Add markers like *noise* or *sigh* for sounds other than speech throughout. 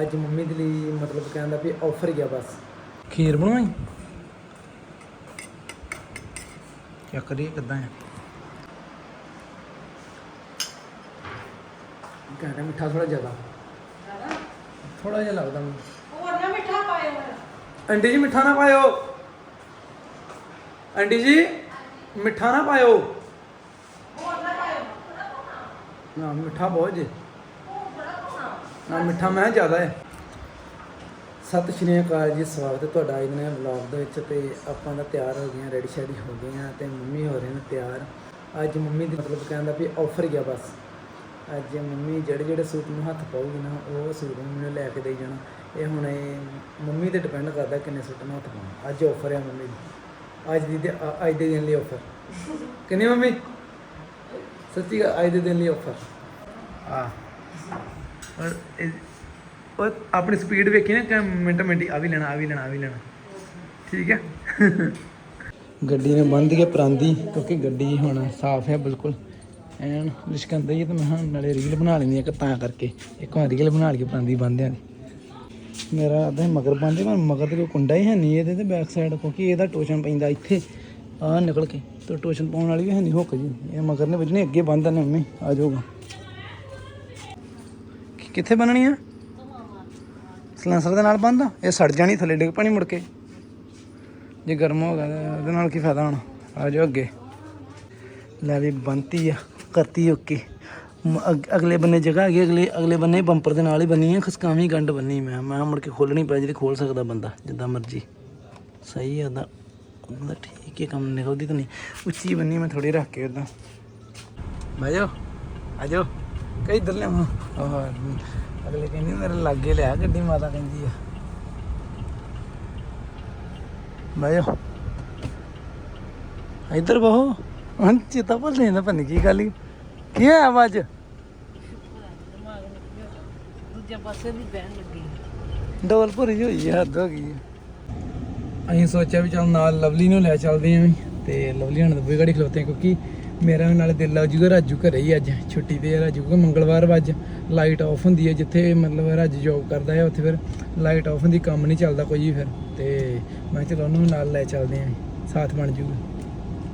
ਅੱਜ ਮੰਮੀ ਦੇ ਲਈ ਮਤਲਬ ਕਹਿੰਦਾ ਵੀ ਆਫਰ ਗਿਆ ਬਸ। ਖੀਰ ਬਣਵਾਈ ਕੀ ਕਰੀ ਕਿਦਾਂ ਹੈ ਕਹਿੰਦਾ ਮਿੱਠਾ ਥੋੜਾ ਜ਼ਿਆਦਾ? ਥੋੜਾ ਜਿਹਾ ਲੱਗਦਾ ਮੈਨੂੰ। ਹੋਰ ਨਾ ਮਿੱਠਾ ਪਾਇਓ ਆਂਟੀ ਜੀ ਮਿੱਠਾ ਨਾ ਪਾਇਓ। ਆਂਟੀ ਜੀ ਮਿੱਠਾ ਨਾ ਪਾਇਓ। ਹੋਰ ਨਾ ਪਾਇਓ। ਨਾ ਮਿੱਠਾ ਬਹੁਤ ਜੇ। ਨਾ ਮਿੱਠਾ ਮੈਂ ਜ਼ਿਆਦਾ ਹੈ। ਸਤਿ ਸ਼੍ਰੀ ਅਕਾਲ ਜੀ ਸਵਾਗਤ ਹੈ ਤੁਹਾਡਾ ਅੱਜ ਦੇ ਵਲੌਗ ਦੇ ਵਿੱਚ ਤੇ ਆਪਾਂ ਦਾ ਤਿਆਰ ਹੋ ਗਏ ਹਾਂ ਰੈਡੀ ਸ਼ੈਡੀ ਹੋ ਗਏ ਹਾਂ ਤੇ ਮੰਮੀ ਹੋ ਰਹੇ ਨੇ ਤਿਆਰ। ਅੱਜ ਮੰਮੀ ਦੀ ਮਤਲਬ ਕਹਿੰਦਾ ਵੀ ਆਫਰ ਗਿਆ ਬਸ। ਅੱਜ ਮੰਮੀ ਜਿਹੜੇ ਜਿਹੜੇ ਸੂਟ ਨੂੰ ਹੱਥ ਪਾਉਗੀ ਨਾ ਉਹ ਸੂਟ ਮੈਨੂੰ ਲੈ ਕੇ ਦੇਈ ਜਾਣਾ। ਇਹ ਹੁਣ ਇਹ ਮੰਮੀ ਤੇ ਡਿਪੈਂਡ ਕਰਦਾ ਕਿੰਨੇ ਸੂਟ ਨੂੰ ਹੱਥ ਪਾਉਣਾ। ਅੱਜ ਆਫਰ ਹੈ ਮੰਮੀ ਦੀ। ਅੱਜ ਦੀ ਅੱਜ ਦੇ ਦਿਨ ਲਈ ਆਫਰ ਕਿੰਨੀ ਮੰਮੀ? ਸੱਚੀ ਗੱਲ, ਅੱਜ ਦੇ ਦਿਨ ਲਈ ਆਫਰ ਆ। ਔਰ ਉਹ ਆਪਣੀ ਸਪੀਡ ਵੇਖੀ ਨਾ ਕਿ ਮਿੰਟ ਮਿੰਟ ਆ ਵੀ ਲੈਣਾ, ਆ ਵੀ ਲੈਣਾ, ਆ ਵੀ ਲੈਣਾ। ਠੀਕ ਹੈ? ਗੱਡੀ ਨੇ ਬੰਦ ਕੇ ਪਰਾਂਦੀ, ਕਿਉਂਕਿ ਗੱਡੀ ਹੁਣ ਸਾਫ਼ ਹੈ ਬਿਲਕੁਲ। ਐਨ ਲਿਸ਼ਕੰਦਾ ਹੀ ਹੈ ਤੇ ਮੈਂ ਕਿਹਾ ਨਾਲੇ ਰੀਲ ਬਣਾ ਲੈਂਦੀ ਆ ਕਿ ਤਾਂ ਕਰਕੇ। ਇੱਕ ਵਾਰ ਰੀਲ ਬਣਾ ਲਈ ਪਰਾਂਦੀ ਬੰਦਿਆਂ ਦੀ। ਮੇਰਾ ਅੱਧਾ ਮਗਰ ਬੰਦੇ ਪਰ ਮਗਰ ਤੇ ਕੋਈ ਕੁੰਡਾ ਹੀ ਹੈ ਨਹੀਂ ਇਹਦੇ ਤੇ ਬੈਕ ਸਾਈਡ ਕਿਉਂਕਿ ਇਹਦਾ ਟੋਸ਼ਨ ਪੈਂਦਾ ਇੱਥੇ। ਆ ਨਿਕਲ ਕੇ, ਤੇ ਟੋਸ਼ਨ ਪਾਉਣ ਵਾਲੀ ਵੀ ਹੈ ਨਹੀਂ, ਹੁੱਕ ਜੀ। ਇਹ ਮਗਰ ਨੇ ਵੱਜਣੇ ਅੱਗੇ ਬੰਦ ਨੇ ਮੰਮੀ, ਆ ਜਾਊਗਾ। ਕਿੱਥੇ ਬੰਨਣੀ ਆ? ਸਲੈਂਸਰ ਦੇ ਨਾਲ ਬੰਦ ਆ ਇਹ ਸੜ ਜਾਣੀ ਥੱਲੇ, ਡਿੱਗ ਪੈਣੀ ਮੁੜ ਕੇ। ਜੇ ਗਰਮ ਹੋ ਗਿਆ ਤਾਂ ਉਹਦੇ ਨਾਲ ਕੀ ਫਾਇਦਾ ਹੋਣਾ? ਆ ਜਾਓ ਅੱਗੇ। ਲੈ ਵੀ ਬੰਤੀ ਆ, ਕਰਤੀ ਓਕੇ। ਅਗਲੇ ਬੰਨੇ ਜਗ੍ਹਾ ਹੈਗੀ ਅਗਲੇ ਅਗਲੇ ਬੰਨੇ ਬੰਪਰ ਦੇ ਨਾਲ ਹੀ ਬੰਨੀ ਆ, ਖਸਕਾਵੀਂ ਗੰਢ ਬੰਨੀ ਮੈਂ। ਮੈਂ ਮੁੜ ਕੇ ਖੋਲਣੀ ਪੈ ਜਿਹਦੀ ਖੋਲ ਸਕਦਾ ਬੰਦਾ, ਜਿੱਦਾਂ ਮਰਜ਼ੀ। ਸਹੀ ਆ ਉਹਦਾ। ਉਹਦਾ ਠੀਕ ਹੈ ਕੰਮ ਨਿਕਲਦੀ ਤਾਂ ਨਹੀਂ। ਉੱਚੀ ਬੰਨੀ ਮੈਂ ਥੋੜੀ ਰੱਖ ਕੇ ਉਦਾਂ ਬਹਿ ਜਾਓ, ਆ ਜਾਓ। ਕਈ ਲਿਆਵਾਂ ਆਹ ਅਗਲੇ ਕਹਿੰਦੀ ਮੇਰੇ ਲਾਗੇ ਲਿਆ ਗੱਡੀ ਮਾਤਾ ਕਹਿੰਦੀ ਆ। ਬਹਿ ਜਾਓ ਇੱਧਰ ਬਹੁ। ਹਾਂ ਚੇਤਾ ਭੁੱਲ ਜਾਂਦਾ ਪੰਨ ਕੀ ਗੱਲ? ਕੀ ਹੈ ਆਵਾਜ਼ ਦੂਜੇ ਪਾਸੇ ਵੀ ਬਹਿਣ ਲੱਗੀ। ਡੋਲ ਭਰੀ ਹੋਈ ਹੈ ਹੱਦ ਹੋ ਗਈ ਅਸੀਂ ਸੋਚਿਆ ਵੀ ਚੱਲ ਨਾਲ ਲਵਲੀ ਨੂੰ ਲੈ ਚੱਲਦੇ ਆਂ ਤੇ ਲਵਲੀ ਹੁਣ ਦੂਈ ਗਾੜੀ ਖਲੋਤੇ ਕਿਉਂਕਿ ਮੇਰਾ ਨਾਲ ਦਿਲ ਲੱਗ ਜੂਗਾ ਰਾਜੂ ਘਰੇ ਹੀ ਅੱਜ, ਛੁੱਟੀ ਤੇ ਆ ਰਾਜੂ, ਕਿਉਂਕਿ ਮੰਗਲਵਾਰ ਵਾ ਅੱਜ ਲਾਈਟ ਆਫ ਹੁੰਦੀ ਹੈ ਜਿੱਥੇ ਮਤਲਬ ਰਾਜੂ ਜੌਬ ਕਰਦਾ ਹੈ ਉੱਥੇ ਫਿਰ ਲਾਈਟ ਆਫ ਹੁੰਦੀ, ਕੰਮ ਨਹੀਂ ਚੱਲਦਾ ਕੋਈ ਵੀ ਫਿਰ। ਤੇ ਮੈਂ ਕਿਹਾ ਚਲੋ ਉਹਨੂੰ ਵੀ ਨਾਲ ਲੈ ਚੱਲਦੇ ਆਂ, ਸਾਥ ਬਣ ਜੂਗਾ।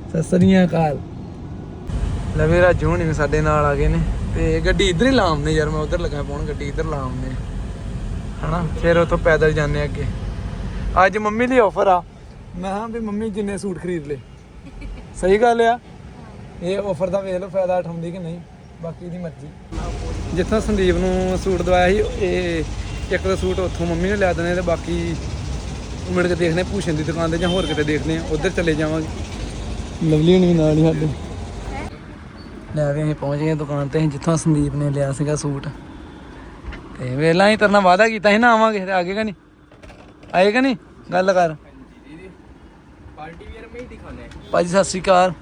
ਸਤਿ ਸ੍ਰੀ ਅਕਾਲ। ਲਵੇ ਰਾਜੂ ਹੁਣੀ ਵੀ ਸਾਡੇ ਨਾਲ ਆ ਗਏ ਨੇ, ਤੇ ਗੱਡੀ ਇੱਧਰ ਹੀ ਲਾਉਂਦੇ ਯਾਰ, ਮੈਂ ਉਧਰ ਲੱਗਾ ਪਾਉਣ ਗੱਡੀ ਇੱਧਰ ਲਾਉਂਦੇ ਹਨਾ, ਫਿਰ ਉਥੋਂ ਪੈਦਲ ਜਾਂਦੇ ਅੱਗੇ। ਅੱਜ ਮੰਮੀ ਲਈ ਆਫਰ ਆ। ਮੈਂ ਹਾਂ ਵੀ ਮੰਮੀ ਜਿੰਨੇ ਸੂਟ ਖਰੀਦ ਲੇ ਸਹੀ ਗੱਲ ਆ। ਇਹ ਆਫਰ ਦਾ ਵੇਖ ਲਓ ਫਾਇਦਾ ਉਠਾਉਂਦੀ ਕਿ ਨਹੀਂ ਬਾਕੀ ਦੀ ਮਰਜ਼ੀ। ਜਿੱਥੋਂ ਸੰਦੀਪ ਨੂੰ ਸੂਟ ਦਵਾਇਆ ਸੀ ਇਹ ਇੱਕ ਦਾ ਸੂਟ ਉੱਥੋਂ ਮੰਮੀ ਨੇ ਲਿਆ ਦੇਣੇ ਤੇ ਬਾਕੀ ਮੁੜ ਕੇ ਦੇਖਨੇ ਭੂਸ਼ਣ ਦੀ ਦੁਕਾਨ ਤੇ ਜਾਂ ਹੋਰ ਕਿਤੇ ਦੇਖਨੇ ਆ ਉਧਰ ਚੱਲੇ ਜਾਵਾਂਗੇ। ਲਵਲੀ ਹਣੀ ਨਾਲ ਹੀ ਸਾਡੇ। ਲੈ ਵੀ ਅਸੀਂ ਪਹੁੰਚ ਗਏ ਦੁਕਾਨ ਤੇ ਜਿੱਥੋਂ ਸੰਦੀਪ ਨੇ ਲਿਆ ਸੀਗਾ ਸੂਟ। ਤੇ ਵੇਲਾ ਹੀ ਤਰਨਾ ਵਾਦਾ ਕੀਤਾ ਸੀ ਨਾ ਆਵਾਂਗੇ ਤੇ ਆਗੇਗਾ ਨਹੀਂ? ਆਏਗਾ ਨਹੀਂ? ਗੱਲ ਕਰ। ਪਾਰਟੀ ਵੀਰ ਮੈਂ ਹੀ ਦਿਖਾਉਣਾ ਭਾਜੀ ਸਤਿ ਸ਼੍ਰੀ ਅਕਾਲ।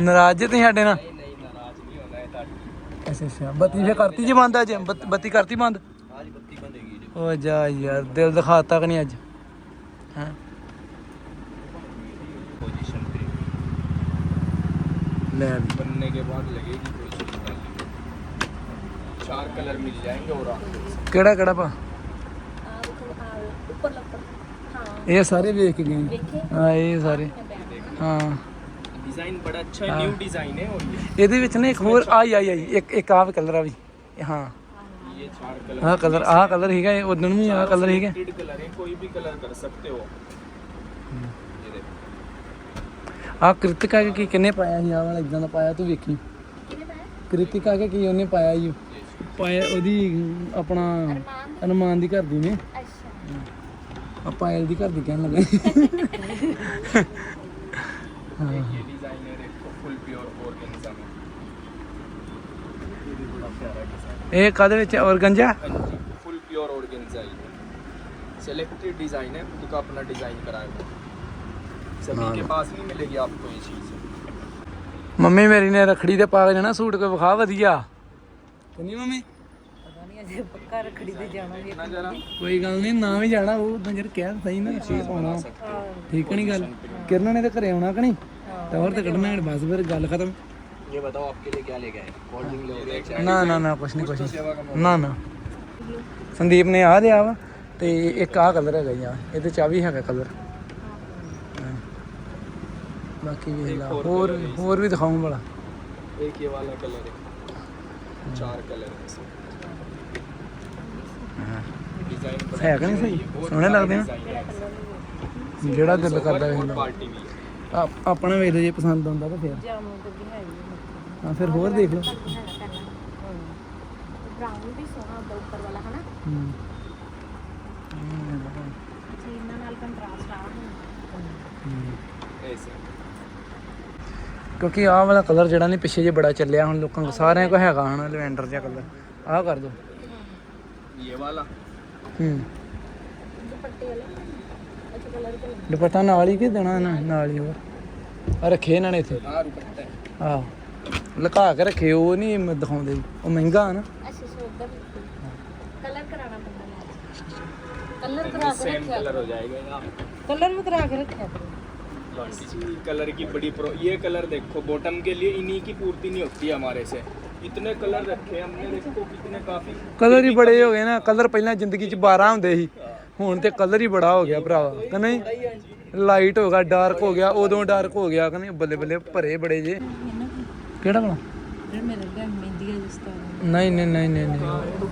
ਨਾਰਾਜ਼ ਜੇ ਤੁਸੀਂ ਸਾਡੇ ਨਾਲ नहीं नहीं नाराज नहीं होना है ताकि ਅੱਛਾ ਅੱਛਾ ਬੱਤੀ ਫੇ ਕਰਤੀ ਜੀ ਬੰਦ ਅੱਜ ਬੱਤ- ਬੱਤੀ ਕਰਤੀ ਬੰਦ आज बत्ती बंदेगी जो ਓ ਜਾ ਯਾਰ ਦਿਲ ਦਿਖਾਤਾ ਕਿ ਨਹੀਂ ਅੱਜ ਹਾਂ पोजीशन पे ਲੈ ਵੀ। बनने के बाद लगेगी पोजीशन डालने चार कलर मिल जाएंगे और आपको ਕਿਹੜਾ ਕਿਹੜਾ ਭਾ ਉੱਪਰ ਲੱਪਰ ਹਾਂ ਇਹ ਸਾਰੇ ਵੇਖ ਕੇ डिजाइन बड़ा अच्छा है न्यू डिजाइन है और ये ਇਹਦੇ ਵਿੱਚ ਨਾ ਇੱਕ ਹੋਰ ਆਈ ਆਈ ਆਈ ਇੱਕ ਇੱਕ ਆਹ ਕਲਰ ਆ ਵੀ ਹਾਂ ये चार कलर ਆਹ ਕਲਰ ਆਹ ਕਲਰ ਹੈਗਾ ਇਹ ਉਦੋਂ ਵੀ ਆਹ ਕਲਰ ਹੈਗਾ सेलेक्टेड कलर है कोई भी कलर कर सकते हो ये देखो ਆਹ ਕ੍ਰਿਤਿਕਾ ਕੇ ਕੀ ਕਿੰਨੇ ਪਾਇਆ ਸੀ ਆਹ ਵਾਲਾ ਇਦਾਂ ਦਾ ਪਾਇਆ ਤੂੰ ਵੇਖੀ ਕ੍ਰਿਤਿਕਾ ਕੇ ਕੀ ਉਹਨੇ ਪਾਇਆ ਜੀ ਪਾਇਆ ਉਹਦੀ ਆਪਣਾ ਅਨੁਮਾਨ ਦੀ ਘਰ ਦੀ ਨੇ ਅੱਛਾ ਆ ਪਾਇਲ ਦੀ ਘਰ ਦੀ ਕਹਿਣ ਲੱਗਾ *laughs* ये ये भी बड़ा प्यारा डिजाइन ਇਹ ਕਾਦੇ ਵਿੱਚ ਔਰਗੰਜਾ हाँ जी फुल प्योर ऑर्गेन्जा ही सेलेक्टेड डिजाइन है खुद का अपना डिजाइन कराए हुए सभी के पास नहीं मिलेगी आपको ये चीज ਮੰਮੀ ਮੇਰੀ ਨੇ ਰਖੜੀ ਤੇ ਪਾ ਕੇ ਜਾਣਾ ਸੂਟ ਕੋਈ ਵਿਖਾ ਵਧੀਆ ਕਿੰਨੀ ਮੰਮੀ ਪਤਾ ਨਹੀਂ ਅਜੇ ਪੱਕਾ ਰਖੜੀ ਤੇ ਜਾਵਾਂਗੇ ना जरा ਕੋਈ ਗੱਲ ਨਹੀਂ ਨਾ ਵੀ ਜਾਣਾ ਉਹ ਨਜ਼ਰ ਕਹਿ ਸਹੀ ਨਾ ਚੀਜ਼ ਪਾਉਣਾ ਠੀਕ ਨਹੀਂ ਗੱਲ ਕਿਰਨ ਨੇ ਤੇ ਘਰੇ ਆਉਣਾ ਕਿ ਨਹੀਂ ਤਾਂ ਹੋਰ ਤੇ ਕੱਢਣਾ ਹੈ ਬਸ ਫਿਰ ਗੱਲ ਖਤਮ ये बताओ आपके लिए क्या लेके आए कोल्ड ड्रिंक लोगे चाय ਨਾ ਨਾ ਨਾ ਕੁਛ ਨਹੀਂ ਕੁਛ ਨਹੀਂ। ਨਾ ਨਾ ਸੰਦੀਪ ਨੇ ਆ ਲਿਆ ਵਾ ਤੇ ਇੱਕ ਆ ਕਲਰ ਹੈਗਾ ਜੀ ਆ ਇਹਦੇ ਚ ਆ ਵੀ ਹੈਗਾ ਕਲਰ ਬਾਕੀ ਵੇਖ ਲਾ ਹੋਰ ਹੋਰ ਵੀ ਦਿਖਾਉਂ ਵਾਲਾ एक ये वाला कलर है चार कलर है इसमें डिजाइन बड़ा ਹੈ ਕਿ ਨਹੀਂ ਸਹੀ और ਸੋਹਣੇ ਲੱਗਦੇ ਨੇ डिजाइन है ਜਿਹੜਾ ਦਿਲ ਕਰਦਾ ਵੇਖ ਲਾ पार्टी भी है ਆ- ਆਪਣਾ ਵੇਖ ਲਓ ਜੇ ਪਸੰਦ ਆਉਂਦਾ ਤਾਂ ਫਿਰ ਜਾਮੂ ਤੇ ਵੀ ਹੈਗੀ ਹਾਂ ਹਾਂ ਫਿਰ ਹੋਰ ਦੇਖ ਲਓ। ਬ੍ਰਾਊਨ ਆ ਵਾਲਾ ਕਲਰ ਜਿਹੜਾ ਨਹੀਂ ਪਿੱਛੇ ਜੇ ਬੜਾ ਚੱਲਿਆ ਹੁਣ ਲੋਕਾਂ ਕੋ ਸਾਰਿਆਂ ਕੋ ਹੈਗਾ ਹਨਾ ਲਵੈਂਡਰ ਜਿਹਾ ਕਲਰ ਆਹ ਕਰ ਦੋ। ਇਹ ਵਾਲਾ? ਹੂੰ। ਦੁਪੱਟੇ ਵਾਲਾ। ਅੱਛਾ ਕਲਰ ਦੁਪੱਟਾ ਨਾਲ ਹੀ ਕਿ ਦੇਣਾ ਨਾਲ ਹੀ ਹੋਰ? ਆ ਰੱਖੇ ਇਹਨਾਂ ਨੇ ਇੱਥੇ। ਆ ਦੁਪੱਟਾ ਆ ਲੁਕਾ ਕੇ ਰੱਖੇ ਉਹ ਨਹੀਂ ਮ- ਦਿਖਾਉਂਦੇ ਉਹ ਮਹਿੰਗਾ ਆ ਨਾ ਅੱਛਾ ਸੋ ਉਧਰ ਕਲਰ ਕਰਾਉਣਾ ਪੈਂਦਾ ਨਾਲ ਕਲਰ ਕਰਾ ਕੇ सेम कलर हो जाएगा यहाँ ਕਲਰ ਵੀ ਕਰਾ ਕੇ ਰੱਖਿਆ ਕਰੋ कलर की बड़ी प्रो ये कलर देखो बॉटम के लिए इन्हीं की पूर्ति नहीं होती है हमारे से इतने कलर रखे हैं हमने देखो कितने काफी ਕਲਰ ਹੀ ਬੜੇ ਹੋ ਗਏ ਨਾ ਕਲਰ ਪਹਿਲਾਂ ਜ਼ਿੰਦਗੀ 'ਚ 12 ਹੁੰਦੇ ਸੀ ਹੁਣ ਤੇ ਕਲਰ ਹੀ ਬੜਾ ਹੋ ਗਿਆ ਭਰਾਵਾ ਕਿ ਨਹੀਂ ਲਾਈਟ ਹੋ ਗਿਆ ਡਾਰਕ ਹੋ ਗਿਆ ਉਦੋਂ ਡਾਰਕ ਹੋ ਗਿਆ ਕਿ ਨਹੀਂ ਬੱਲੇ ਬੱਲੇ ਭਰੇ ਬੜੇ ਜੇ ਕਿਹੜਾ ਵਾਲਾ ਜਿਹੜਾ ਮੇਰੇ ਅੱਗੇ ਮਹਿੰਦੀ ਹੈ ਜਿਸ ਤਰ੍ਹਾਂ ਨਹੀਂ ਨਹੀਂ ਨਹੀਂ ਨਹੀਂ ਨਹੀਂ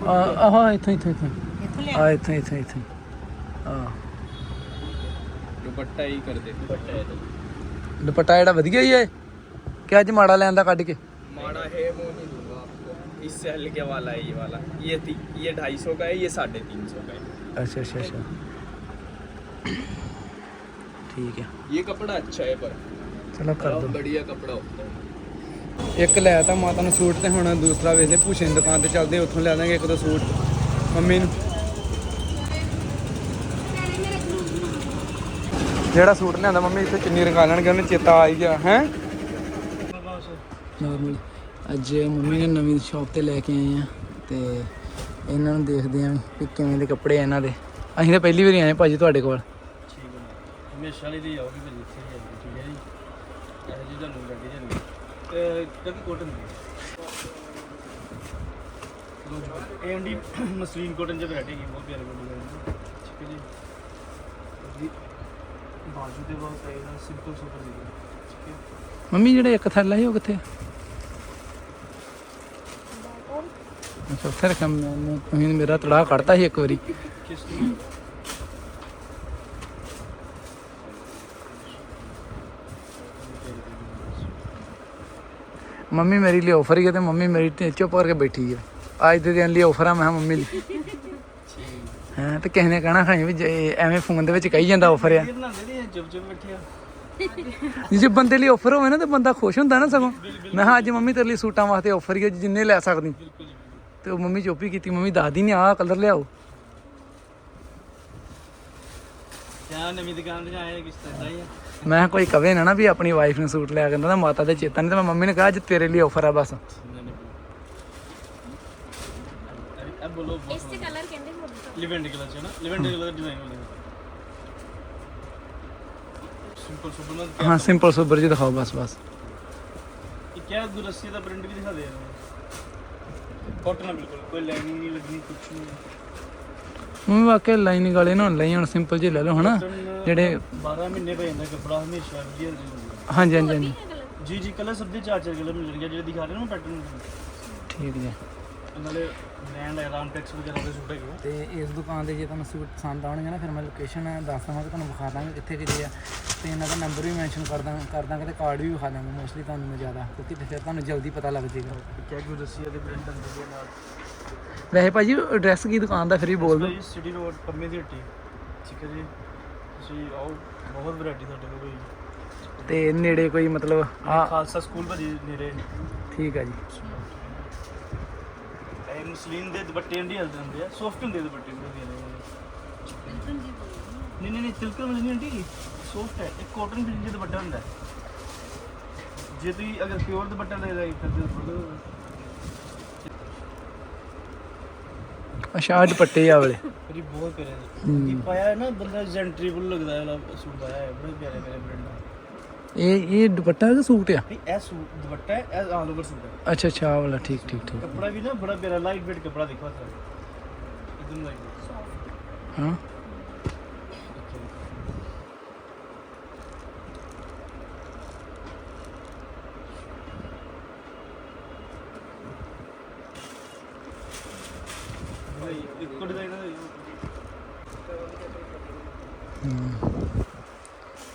ਆ ਆਹ ਇੱਥੋਂ ਇੱਥੋਂ ਇੱਥੋਂ ਇੱਥੋਂ ਆ ਇੱਥੋਂ ਇੱਥੋਂ ਇੱਥੋਂ ਆ दुपट्टा ही कर दे दुपट्टा है तो ਦੁਪੱਟਾ ਜਿਹੜਾ ਵਧੀਆ ਹੀ ਹੈ ਕਿ ਅੱਜ ਮਾੜਾ ਲੈਂਦਾ ਕੱਢ ਕੇ माड़ा है वो नहीं दूंगा आपको इससे हल्के वाला है ये वाला ये थी ये ढाई सौ का है ये साढ़े तीन सौ का है ਅੱਛਾ ਅੱਛਾ ਅੱਛਾ ਠੀਕ ਹੈ ये कपड़ा अच्छा है पर ਚਲੋ ਕਰ ਦੋ बढ़िया कपड़ा होता है ਇੱਕ ਲੈ ਤਾਂ ਮਾਤਾ ਨੂੰ ਸੂਟ ਤੇ ਹੁਣ ਦੂਸਰਾ ਵੇਖਦੇ ਭੂਸ਼ੇ ਦੀ ਦੁਕਾਨ ਤੇ ਚੱਲਦੇ ਉੱਥੋਂ ਲੈ ਦਾਂਗੇ ਇੱਕ ਦੋ ਸੂਟ। ਮੰਮੀ ਨੂੰ। ਜਿਹੜਾ ਸੂਟ ਲਿਆਂਦਾ ਮੰਮੀ ਇੱਥੇ ਚੁੰਨੀ ਰੰਗਾ ਲੈਣਗੇ ਉਹਨੇ ਚੇਤਾ ਆ ਹੀ ਗਿਆ ਹੈ? ਨਾਰਮਲ ਅੱਜ ਮੰਮੀ ਨੇ ਨਵੀਂ ਸ਼ਾਪ ਤੇ ਲੈ ਕੇ ਆਏ ਆ ਤੇ ਇਹਨਾਂ ਨੂੰ ਦੇਖਦੇ ਆਂ ਕਿ ਕਿਵੇਂ ਦੇ ਕੱਪੜੇ ਆ ਇਹਨਾਂ ਦੇ। ਅਸੀਂ ਤਾਂ ਪਹਿਲੀ ਵਾਰੀ ਆਏ ਭਾਜੀ ਤੁਹਾਡੇ ਕੋਲ। ਠੀਕ ਹੈ ਹਮੇਸ਼ਾ ਲਈ ਦੀ ਆਉਗੀ ਫਿਰ ਇੱਥੇ ਹੀ ਆਉਗੀ ਠੀਕ ਹੈ ਜੀ। ਇਹ ਜੀ ਤੁਹਾਨੂੰ ਗੱਡੀ ਜਾਂਦੀ ਤੇ ਕਦੀ ਕੋਟਨ ਦੀ ਏਐਮਡੀ ਮਸਲੀਨ ਕੋਟਨ ਚ ਵੈਰਾਈਟੀ ਕੀ ਬਹੁਤ ਪਿਆਰੇ ਬੋਲੀ ਹੈ ਠੀਕ ਹੈ ਜੀ ਜੀ ਬਾਜੂ ਦੇ ਬਹੁਤ ਸਹੀ ਨਾ ਸਿੰਪਲ ਸੁਪਰ ਦੀ ਠੀਕ ਹੈ ਮੰਮੀ ਜਿਹੜਾ ਇੱਕ ਥੈਲਾ ਸੀ ਉਹ ਕਿੱਥੇ? ਅੱਛਾ ਉੱਥੇ ਰੱਖਿਆ ਮੈਂ ਤੁਸੀਂ ਮੇਰਾ ਤੜਾ ਕੱਢਤਾ ਸੀ ਇੱਕ ਵਾਰੀ। ਕਿਸ ਨੂੰ ਮੰਮੀ ਮੇਰੀ ਲਈ ਆਫਰ ਹੀ ਹੈ ਤੇ ਮੰਮੀ ਮੇਰੀ ਤੇ ਚੁੱਪ ਕਰਕੇ ਬੈਠੀ ਹੈ। ਅੱਜ ਦੇ ਦਿਨ ਲਈ ਆਫਰ ਆ, ਮੈਂ ਮੰਮੀ ਲਈ। ਹਾਂ, ਤੇ ਕਿਸੇ ਨੇ ਕਹਿਣਾ ਖਾਈ ਵੀ ਜੇ ਐਵੇਂ ਫੋਨ ਦੇ ਵਿੱਚ ਕਹੀ ਜਾਂਦਾ ਆਫਰ ਆ। ਇਹ ਬਣਾਉਂਦੇ ਬੈਠਿਆ ਜੇ ਬੰਦੇ ਲਈ ਆਫਰ ਹੋਵੇ ਨਾ ਤੇ ਬੰਦਾ ਖੁਸ਼ ਹੁੰਦਾ ਨਾ ਸਗੋਂ। ਮੈਂ ਕਿਹਾ ਅੱਜ ਮੰਮੀ ਤੇਰੇ ਲਈ ਸੂਟਾਂ ਵਾਸਤੇ ਆਫਰ ਹੀ ਹੈ, ਜਿੰਨੇ ਲੈ ਸਕਦੀ। ਤੇ ਉਹ ਮੰਮੀ ਚੁੱਪ ਕੀਤੀ, ਮੰਮੀ ਦੱਸਦੀ ਨਹੀਂ ਆਹ ਕਲਰ ਲਿਆਓ। ਮੈਂ ਕਿਹਾ ਕੋਈ ਕਵੇ ਨਾ ਨਾ ਵੀ ਆਪਣੀ ਵਾਈਫ ਨੂੰ ਸੂਟ ਲਿਆ ਕਹਿੰਦਾ ਮਾਤਾ ਦੇ ਚੇਤਾ ਨਹੀਂ ਤੇ ਮੈਂ ਮੰਮੀ ਨੇ ਕਿਹਾ ਅੱਜ ਤੇਰੇ ਲਈ ਆਫਰ ਆ ਬਸ। ਸਿੰਪਲ ਸੁਪਰ ਹਾਂ ਸਿੰਪਲ ਸੁਪਰ ਜੀ ਦਿਖਾਓ ਬਸ ਬਸ। ਕਿਆ ਦੁਰਸੀ ਦਾ ਪ੍ਰਿੰਟ ਵੀ ਦਿਖਾ ਦੇ ਰਹੇ ਕੋਟਨ ਬਿਲਕੁਲ। ਕੋਈ ਲਾਈਨਿੰਗ ਨਹੀਂ ਲੱਗਣੀ ਕੁਝ ਨਹੀਂ। ਮੈਂ ਵਾਕਿਆ ਲਾਈਨਿੰਗ ਵਾਲੇ ਨਾ ਲਾਈ ਹੁਣ ਸਿੰਪਲ ਜਿਹੇ ਲੈ ਲਓ ਹਨਾ ਜਿਹੜੇ 12 ਮਹੀਨੇ ਪੈ ਜਾਂਦਾ ਕੱਪੜਾ ਹਮੇਸ਼ਾ ਵਧੀਆ ਰਹਿੰਦਾ ਹਾਂਜੀ ਹਾਂਜੀ ਹਾਂਜੀ। ਜੀ ਜੀ ਕਲਰ ਸਭ ਦੇ ਚਾਰ ਚਾਰ ਕਲਰ ਮਿਲਣਗੇ ਜਿਹੜੇ ਦਿਖਾ ਰਹੇ ਨਾ ਪੈਟਰਨ ਠੀਕ ਹੈ ਨਾਲੇ ਬ੍ਰਾਂਡ ਹੈ ਰਾਮਟੈਕਸ ਵਗੈਰਾ ਦੇ ਸੂਟ ਹੈਗੇ ਤੇ ਇਸ ਦੁਕਾਨ ਦੇ ਜੇ ਤੁਹਾਨੂੰ ਸੂਟ ਪਸੰਦ ਆਉਣਗੇ ਨਾ ਫਿਰ ਮੈਂ ਲੋਕੇਸ਼ਨ ਦੱਸ ਦਵਾਂਗਾ ਤੁਹਾਨੂੰ ਵਿਖਾ ਦਾਂਗਾ ਕਿੱਥੇ ਕਿੱਥੇ ਆ। ਤੇ ਇਹਨਾਂ ਦਾ ਨੰਬਰ ਵੀ ਮੈਂਸ਼ਨ ਕਰ ਦਾਂਗਾ ਕਰ ਦਾਂਗੇ ਤੇ ਕਾਰਡ ਵੀ ਵਿਖਾ ਦਾਂਗੇ ਮੋਸਟਲੀ ਤੁਹਾਨੂੰ ਜ਼ਿਆਦਾ ਕਿਉਂਕਿ ਫਿਰ ਤੁਹਾਨੂੰ ਜਲਦੀ ਪਤਾ ਲੱਗ ਜਾਏਗਾ। ਕਿਆ ਕਿਉਂ ਦੱਸਿਆ ਦੇ ਬ੍ਰਾਂਡ ਦੇ ਨਾਲ। ਵੈਸੇ ਭਾਜੀ ਐਡਰੈਸ ਕੀ ਦੁਕਾਨ ਦਾ ਫਿਰ ਹੀ ਬੋਲ ਦਿਓ। ਜੀ ਸਿਟੀ ਰੋਡ ਪੰਮੇ ਦੀ ਹੱਟੀ। ਠੀਕ ਹੈ ਜੀ। ਤੁਸੀਂ ਆਓ ਬਹੁਤ ਵੈਰਾਈਟੀ ਸਾਡੇ ਕੋਲ ਹੋਈ ਤੇ ਨੇੜੇ ਕੋਈ ਮਤਲਬ ਆ ਖਾਲਸਾ ਸਕੂਲ ਭਾਜੀ ਨੇੜੇ। ਠੀਕ ਆ ਜੀ। ਇਹ ਮੁਸਲਿਮ ਦੇ ਦੁਪੱਟੇ ਇੰਡੀ ਹਲਦੇ ਹੁੰਦੇ ਆ ਸੌਫਟ ਹੁੰਦੇ ਦੁਪੱਟੇ ਹੁੰਦੇ ਨੇ ਨਹੀਂ ਨਹੀਂ ਨਹੀਂ ਤਿਲਕਣ ਵਾਲੀ ਨਹੀਂ ਹੁੰਦੀ ਸੌਫਟ ਹੈ ਇਹ ਕਾਟਨ ਦੇ ਦੁਪੱਟਾ ਹੁੰਦਾ ਹੈ। ਜੇ ਤੁਸੀਂ ਅਗਰ ਪਿਓਰ ਦੁਪੱਟਾ ਲੈ ਰਹੇ ਤਾਂ। ਦੁਪੱਟਾ ਅੱਛਾ ਆਹ ਦੁਪੱਟੇ ਆ ਵਾਲੇ। ਜੀ ਬਹੁਤ ਪਿਆਰੇ ਨੇ। ਇਹ ਪਾਇਆ ਨਾ ਬੰਦਾ ਜੈਂਟਰੀਬਲ ਲੱਗਦਾ ਹੈ ਵਾਲਾ ਸੂਟ ਹੈ ਬੜੇ ਪਿਆਰੇ ਮੇਰੇ ਬ੍ਰਾਂਡ ਇਹ ਇਹ ਦੁਪੱਟਾ ਹੈ ਸੂਟ ਆ? ਇਹ ਸੂਟ ਦੁਪੱਟਾ ਹੈ ਇਹ ਆਲ ਓਵਰ ਸੂਟ ਹੈ। ਅੱਛਾ ਅੱਛਾ ਆਹ ਵਾਲਾ ਠੀਕ ਠੀਕ ਠੀਕ। ਕੱਪੜਾ ਵੀ ਨਾ ਬੜਾ ਪਿਆਰਾ ਲਾਈਟ ਵੇਟ ਕੱਪੜਾ ਦੇਖੋ ਸਰ ਇਦਾਂ ਲਾਈਟ। ਹਾਂ।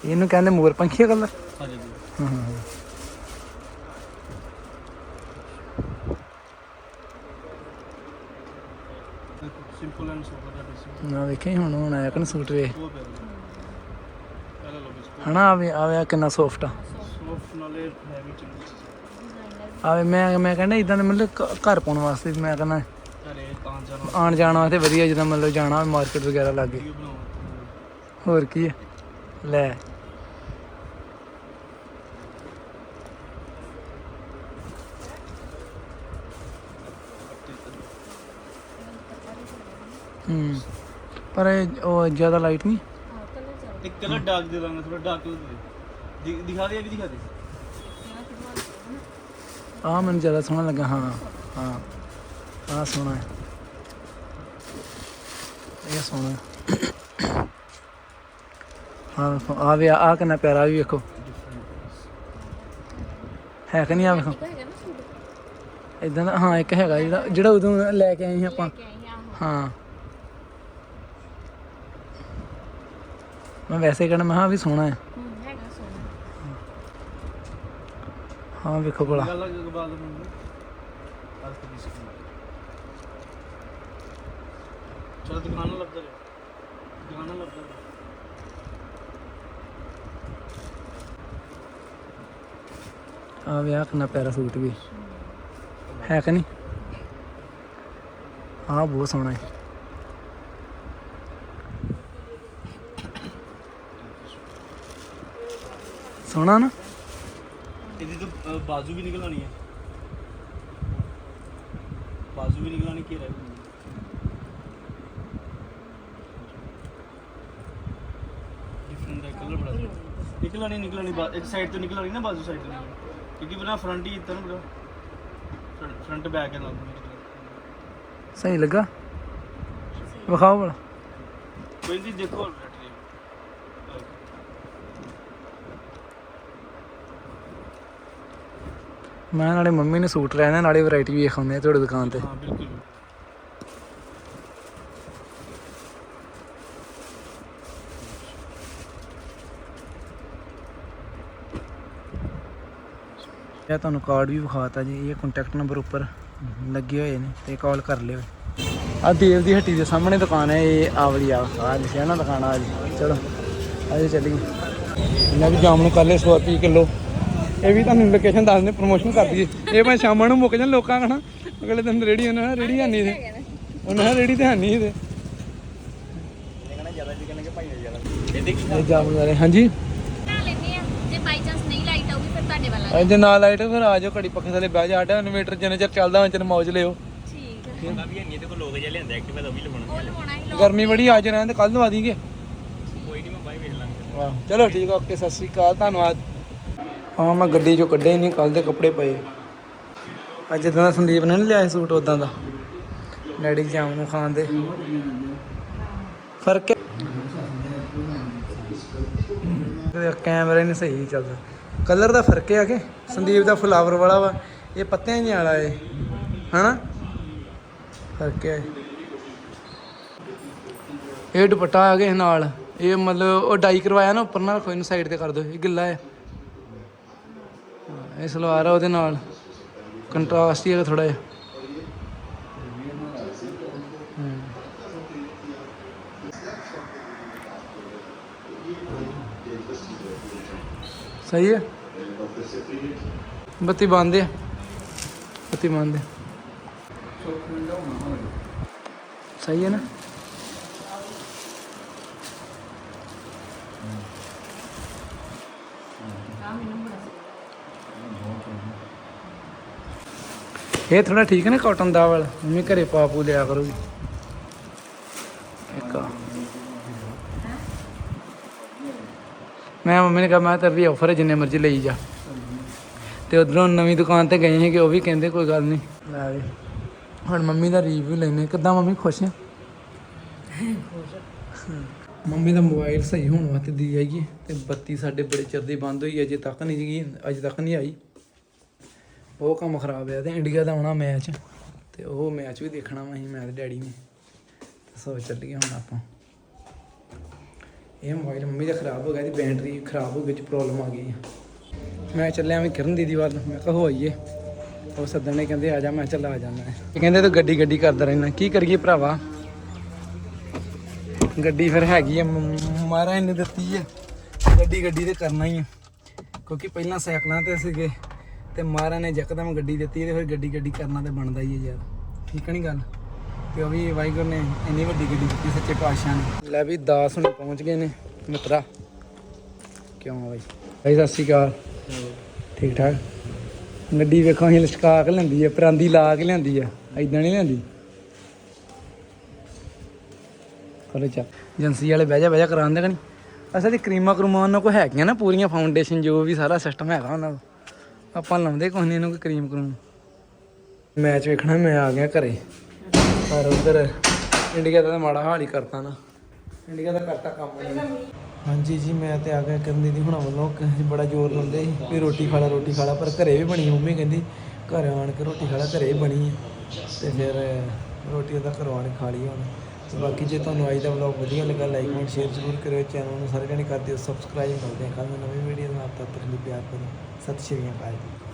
ਇਹਨੂੰ ਕਹਿੰਦੇ ਮੋਰ ਪੰਖੀਆ ਕਲਰ ਹਾਂਜੀ ਹਾਂ ਹਾਂ ਸਿੰਪਲ ਐਂਡ ਸੋਬਰ ਦਾ ਨਾ ਵੇਖੇ ਹੁਣ ਹੁਣ ਆਇਆ ਕਨ ਸੂਟ ਵੇ ਹਨਾ ਆਵੇ ਕਿੰਨਾ ਸੌਫਟ ਆ। ਸੌਫਟ ਨਾਲੇ ਹੈਵੀ ਚੰਗੀ। ਆਵੇ ਮੈਂ ਮੈਂ ਕਹਿੰਦਾ ਇਦਾਂ ਦੇ ਮਤਲਬ ਘਰ ਪਾਉਣ ਵਾਸਤੇ ਮੈਂ ਕਹਿੰਦਾ ਆਣ ਜਾਣ ਵਾਸਤੇ। ਵਧੀਆ ਜਿੱਦਾਂ ਮਤਲਬ ਜਾਣਾ ਮਾਰਕੀਟ ਵਗੈਰਾ ਲੱਗੇ ਹੋਰ ਕੀ ਹੈ ਲੈ। ਹੂੰ ਪਰ ਇਹ ਉਹ ਜ਼ਿਆਦਾ ਲਾਈਟ ਨਹੀਂ ਹਾਂ ਕਲਰ ਚੱਲ ਇੱਕ ਕਲਰ ਡਾਰਕ ਦੇ ਦਾਂਗਾ ਥੋੜਾ ਡਾਰਕ ਕਲਰ ਦੇ ਦਿ- ਦਿਖਾ ਦੇ ਇਹ ਵੀ ਦਿਖਾ ਦੇ ਆਹ ਮੈਨੂੰ ਜ਼ਿਆਦਾ ਸੋਹਣਾ ਲੱਗਾ ਹਾਂ ਹਾਂ ਆਹ ਸੋਹਣਾ ਹੈ ਇਹ ਸੋਹਣਾ ਹੈ। ਹਾਂ ਆ ਵੀ ਆ ਕਿੰਨਾ ਪਿਆਰਾ ਵੀ ਵੇਖੋ। ਹੈ ਕਿ ਨਹੀਂ ਆ ਵੇਖੋ? ਇੱਕ ਹੈਗਾ ਨਾ ਸੂਟ ਇਦਾਂ ਦਾ ਹਾਂ ਇੱਕ ਹੈਗਾ ਜਿਹੜਾ ਜਿਹੜਾ ਉਦੋਂ ਲੈ ਕੇ ਆਏ ਸੀ ਆਪਾਂ। ਕਿ ਆਈ ਆਹੋ। ਹਾਂ ਮੈਂ ਵੈਸੇ ਕਹਿਣਾ ਮੈਂ ਹਾਂ ਵੀ ਸੋਹਣਾ ਹੈ। ਹਾਂ ਵੇਖੋ ਕੋਲਾ ਗੱਲ ਲੱਗ ਬਾਦ ਮੈਨੂੰ ਅਰਥ ਵੀ ਸਿੱਖਣਾ ਚਲ ਦੁਕਾਨ ਨਾਲ ਲੱਭਦਾ ਰਿਹਾ ਦੁਕਾਨ ਨਾਲ ਲੱਭਦਾ ਰਿਹਾ ਆ ਵਿਆਹ ਕਰਨਾ ਪੈਰਾ ਸੂਟ ਵੀ। ਹੈ ਕਿ ਨਹੀਂ? ਆ ਬਹੁਤ ਸੋਹਣਾ ਹੈ। ਸੋਹਣਾ ਨਾ। ਇਹਦੀ ਤਾਂ ਅ, ਬਾਜ਼ੂ ਵੀ ਨਿਕਲਾਣੀ ਹੈ ਬਾਜ਼ੂ ਵੀ ਨਿਕਲਾਣੀ ਕੀ ਰਹਿ ਡਿਫਰੈਂਟ ਦਾ ਕਲਰ ਬੜਾ ਬਾ- ਇੱਕ ਸਾਈਡ ਤੋਂ ਨਿਕਲਾਣੀ ਨਾ ਬਾਜ਼ੂ ਸਾਈਡ ਤੋਂ। ਕਿਉਂਕਿ ਬਣਾ ਫਰੰਟ ਹੀ ਇतना ਬੜਾ ਫਰੰਟ ਬੈਕ ਹੈ ਨਾਲ। ਸਹੀ ਲੱਗਾ। ਵਿਖਾਓ ਭਲਾ ਕੋਈ ਨਹੀਂ ਦੇਖੋ। ਮੈਂ ਨਾਲੇ ਮੰਮੀ ਨੇ ਸੂਟ ਲੈਣਾ ਨਾਲੇ ਵੈਰਾਈਟੀ ਵੀ ਵੇਖਾਉਂਦੇ ਆ ਤੁਹਾਡੀ ਦੁਕਾਨ ਤੇ। ਹਾਂ ਬਿਲਕੁਲ। ਇਹ ਤੁਹਾਨੂੰ ਕਾਰਡ ਵੀ ਵਿਖਾਤਾ ਜੀ ਇਹ ਕੰਟੈਕਟ ਨੰਬਰ ਉੱਪਰ ਲੱਗੇ ਹੋਏ ਨੇ ਤੇ ਕਾਲ ਕਰ ਲਿਓ। ਆ ਦੇਵ ਦੀ ਹੱਟੀ ਦੇ ਸਾਹਮਣੇ ਦੁਕਾਨ ਹੈ ਇਹ ਆਵਲੀ ਆ। ਆ ਲਿਖਿਆ ਨਾ ਦੁਕਾਨ ਆ ਜੀ ਚਲੋ ਆਜੋ ਚੱਲੀਏ। ਇਹਨਾਂ ਵੀ ਜਾਮ ਨੂੰ ਕਰ ਲਿਆ 100 ਰੁਪਏ ਕਿਲੋ ਇਹ ਵੀ ਤੁਹਾਨੂੰ ਲੋਕੇਸ਼ਨ ਦੱਸ ਦਿੰਦੇ ਪ੍ਰੋਮੋਸ਼ਨ ਕਰ ਦਈਏ। ਇਹ ਮੈਂ ਸ਼ਾਮਾਂ ਨੂੰ ਮੁੱਕ ਜਾਣ ਲੋਕਾਂ ਕਹਣਾ ਅਗਲੇ ਦਿਨ ਰੇੜੀ ਉਹਨਾਂ ਨਾਲ ਰੇੜੀ ਨਹੀਂ ਇਹਦੇ ਉਹਨਾਂ ਨਾਲ ਰੇੜੀ ਤੇ ਇਹਦੇ। ਇਹ ਜਾਮ ਵਾਲੇ ਹਾਂਜੀ? ਬਣਾ ਲੈਨੇ ਆ ਜੇ ਨਹੀਂ ਲਾਈਟ ਫਿਰ ਤੁਹਾਡੇ ਵਾਲਾ ਅੱਜ ਨਾਲ ਲਾਈਟ ਫਿਰ ਆ ਜਾਓ ਘੜੀ ਪੱਖੇ ਥੱਲੇ ਬਹਿ ਜਾ ਆਟਾ ਇਨਵੇਟਰ ਜਿੰਨੇ ਚਿਰ ਚੱਲਦਾ ਉਹਨਾਂ ਚਿਰ ਮੌਜ ਲਿਓ। ਠੀਕ ਹੈ। ਵੀ ਨਹੀਂ ਤੇ ਕੋ ਲੋਕ ਜਿਹਾ ਲਿਆਂਦਾ ਐਕਟਿਵਾ ਦਾ ਵੀ ਲਵਾਉਣਾ ਲੋ ਗਰਮੀ ਬੜੀ ਅੱਜ ਰਹਿਣ ਤੇ ਕੱਲ ਨੂੰ ਆ ਦੀਗੇ ਕੋਈ ਨਹੀਂ ਮੈਂ ਬਾਈ ਵੇਖ ਲਾਂਗਾ ਚਲੋ ਠੀਕ ਆ ਓਕੇ ਸਤਿ ਸ੍ਰੀ ਅਕਾਲ ਧੰਨਵਾਦ। ਹਾਂ, ਮੈਂ ਗੱਡੀ ਚੋਂ ਕੱਢੇ ਨਹੀਂ ਕੱਲ ਦੇ ਕੱਪੜੇ ਪਏ। ਅੱਜ ਜਿੱਦਾਂ ਦਾ ਸੰਦੀਪ ਨੇ ਨਹੀਂ ਲਿਆ ਸੂਟ ਉਦਾਂ ਦਾ। ਡੈਡੀ ਜਾਮ ਨੂੰ ਖਾਣ ਦੇ। ਫ਼ਰਕ ਹੈ? ਕੈਮਰਾ ਨਹੀਂ ਸਹੀ ਚੱਲਦਾ। ਕਲਰ ਦਾ ਫ਼ਰਕ ਹੈ ਕਿ ਸੰਦੀਪ ਦਾ ਫਲਾਵਰ ਵਾਲਾ ਵਾ, ਇਹ ਪੱਤਿਆਂ ਜਿਹਾ ਵਾਲਾ ਏ। ਹਨਾ? ਫ਼ਰਕ ਹੈ। ਇਹ ਦੁਪੱਟਾ ਆ ਗਿਆ ਨਾਲ। ਇਹ ਮਤਲਬ ਉਹ ਡਾਈ ਕਰਵਾਇਆ ਨਾ, ਉੱਪਰ ਨਾਲ, ਕੋਈ ਨੂੰ ਸਾਈਡ ਤੇ ਕਰ ਦਿਓ। ਇਹ ਗਿੱਲਾ ਹੈ। ਇਹ ਸਲਵਾਰ ਆ ਉਹਦੇ ਨਾਲ। ਕੰਟਰਾਸਟ ਹੀ ਹੈਗਾ ਥੋੜਾ ਜਿਹਾ। ਸਹੀ ਹੈ? ਬੱਤੀ ਬੰਦ ਹੈ ਬੱਤੀ ਬੰਦ ਹੈ ਸਹੀ ਹੈ ਨਾ? ਇਹ ਥੋੜਾ ਠੀਕ ਨਾ ਕਾਟਨ ਦਾ ਵਾਲਾ? ਮੰਮੀ ਘਰੇ ਪਾਪੂ ਲਿਆ ਕਰੂਗੀ ਇੱਕ। ਮੈਂ ਮੰਮੀ ਨੇ ਕਿਹਾ ਮੈਂ ਤੇਰੀ ਆਫਰ ਹੈ ਜਿੰਨੇ ਮਰਜ਼ੀ ਲਈ ਜਾ। ਤੇ ਉਧਰੋਂ ਨਵੀਂ ਦੁਕਾਨ ਤੇ ਗਏ ਸੀ ਕਿ ਉਹ ਵੀ ਕਹਿੰਦੇ ਕੋਈ ਗੱਲ ਨਹੀਂ। ਲੈ ਵੀ। ਹੁਣ ਮੰਮੀ ਦਾ ਰਿਵਿਊ ਲੈਨੇ ਕਿੱਦਾਂ ਮੰਮੀ ਖੁਸ਼ ਹੈ ਮੰਮੀ ਦਾ ਮੋਬਾਈਲ ਸਹੀ ਹੋਣ ਵਾਸਤੇ ਦੀ ਜਾਈਏ ਤੇ ਬੱਤੀ ਸਾਡੇ ਬੜੇ ਚਿਰ ਦੀ ਬੰਦ ਹੋਈ ਅਜੇ ਤੱਕ ਨਹੀਂ ਗਈ ਅਜੇ ਤੱਕ ਨਹੀਂ ਆਈ। ਉਹ ਕੰਮ ਖਰਾਬ ਆ ਤੇ ਇੰਡੀਆ ਦਾ ਆਉਣਾ ਮੈਚ ਤੇ ਉਹ ਮੈਚ ਵੀ ਦੇਖਣਾ ਵਾ ਅਸੀਂ, ਮੈਂ ਤੇ ਡੈਡੀ ਨੇ। ਤੇ ਸੋ ਚੱਲੀਏ ਹੁਣ ਆਪਾਂ। ਇਹ ਮੋਬਾਈਲ ਮੰਮੀ ਦਾ ਖਰਾਬ ਹੋ ਗਿਆ ਦੀ ਬੈਟਰੀ ਖਰਾਬ ਹੋ ਗਈ ਚ ਪ੍ਰੋਬਲਮ ਆ ਗਈ ਮੈਂ ਚੱਲਿਆ ਵੀ ਕਿਰਨ ਦੀਦੀ ਵੱਲ, ਮੈਂ ਕਿਹਾ ਹੋ ਆਈਏ। ਉਹ ਸੱਦਣ ਨੇ ਕਹਿੰਦੇ, ਆ ਜਾ। ਮੈਂ ਚੱਲ ਆ ਜਾਣਾ ਇਹ ਕਹਿੰਦੇ ਤੂੰ ਗੱਡੀ ਗੱਡੀ ਕਰਦਾ ਰਹਿਣਾ। ਕੀ ਕਰੀਏ ਭਰਾਵਾ? ਗੱਡੀ ਫਿਰ ਹੈਗੀ ਆ ਮਹਾਰਾਜ ਨੇ ਦਿੱਤੀ ਆ। ਗੱਡੀ ਗੱਡੀ ਤੇ ਕਰਨਾ ਹੀ ਆ। ਕਿਉਂਕਿ ਪਹਿਲਾਂ ਸਾਈਕਲਾਂ ਤੇ ਸੀਗੇ। ਤੇ ਮਹਾਰਾਜ ਨੇ ਯਕਦਮ ਗੱਡੀ ਦਿੱਤੀ ਤੇ ਫਿਰ ਗੱਡੀ ਗੱਡੀ ਕਰਨਾ ਤੇ ਬਣਦਾ ਹੀ ਹੈ ਯਾਰ। ਠੀਕ ਨਹੀਂ ਗੱਲ? ਤੇ ਉਹ ਵੀ ਵਾਹਿਗੁਰੂ ਨੇ ਇੰਨੀ ਵੱਡੀ ਗੱਡੀ ਦਿੱਤੀ ਸੱਚੇ ਪਾਤਸ਼ਾਹ ਨੇ। ਲੈ ਵੀ 10 ਹੁਣ ਪਹੁੰਚ ਗਏ ਨੇ, ਮਿੱਤਰਾ। ਕਿਉਂ ਬਾਈ? ਬਾਈ, ਸਤਿ ਸ਼੍ਰੀ ਅਕਾਲ। ਠੀਕ ਠਾਕ? ਗੱਡੀ ਵੇਖੋ, ਅਸੀਂ ਲਸ਼ਕਾ ਕੇ ਲੈਂਦੀ ਹੈ ਪਰਾਂਦੀ ਲਾ ਕੇ ਲਿਆਂਦੀ ਹੈ ਐਦਾਂ ਨਹੀਂ ਲਿਆਂਦੀ? ਕੋਲੇ ਚਾ ਏਜੰਸੀ ਵਾਲੇ ਬਹਿ ਜਾ ਬਹਿ ਜਾ, ਕਰਾਉਂਦੇ ਕਣੀ ਅਸਲ ਦੀ ਕਰੀਮਾਂ ਕਰੂਮਾ ਉਹਨਾਂ ਕੋ ਹੈਗੀਆਂ ਨਾ, ਪੂਰੀਆਂ ਫਾਊਂਡੇਸ਼ਨ ਜੋ ਵੀ ਸਾਰਾ ਸਿਸਟਮ ਹੈਗਾ ਉਹਨਾਂ ਦਾ ਆਪਾਂ ਲਾਉਂਦੇ ਕੁਛ ਨਹੀਂ ਇਹਨੂੰ ਕੋਈ ਕਰੀਮ ਕਰੂਮ। ਮੈਚ ਵੇਖਣਾ, ਮੈਂ ਆ ਗਿਆ ਘਰੇ। ਪਰ ਉਧਰ ਇੰਡੀਆ ਦਾ ਤਾਂ ਮਾੜਾ ਹਾਲ ਹੀ ਕਰਤਾ ਨਾ। ਇੰਡੀਆ ਦਾ ਕਰਤਾ ਕੰਮ ਨਹੀਂ ਹਾਂਜੀ ਜੀ, ਮੈਂ ਤੇ ਆ ਗਿਆ ਕਹਿੰਦੀ ਦੀ ਹੁਣਾਂ ਵੱਲੋਂ ਬੜਾ ਜ਼ੋਰ ਲਾਉਂਦੇ ਸੀ ਵੀ ਰੋਟੀ ਖਾ ਲਾ, ਰੋਟੀ ਖਾ ਲਾ, ਪਰ ਘਰੇ ਵੀ ਬਣੀ ਮੰਮੀ ਕਹਿੰਦੀ, ਘਰ ਆਣ ਕੇ ਰੋਟੀ ਖਾ ਲਾ, ਘਰੇ ਬਣੀ ਹੈ ਤੇ ਫਿਰ ਰੋਟੀ ਉਹਦਾ ਘਰੋਂ ਖਾ ਲਈ ਹੁਣ। ਬਾਕੀ ਜੇ ਤੁਹਾਨੂੰ ਅੱਜ ਦਾ ਵਲੌਗ ਵਧੀਆ ਲੱਗਾ ਲਾਈਕ ਕਮੈਂਟ ਸ਼ੇਅਰ ਜ਼ਰੂਰ ਕਰਿਓ ਚੈਨਲ ਨੂੰ ਸਾਰੇ ਜਣੇ ਕਰ ਦਿਓ ਸਬਸਕ੍ਰਾਈਬ ਕਰਦੇ ਹਾਂ ਕੱਲ੍ਹ ਨੂੰ ਨਵੀਂ ਵੀਡੀਓ ਨਾਲ, ਤਦ ਤੱਕ ਲਈ ਪਿਆਰ ਕਰੋ ਸਤਿ ਸ਼੍ਰੀ ਅਕਾਲ ਜੀ।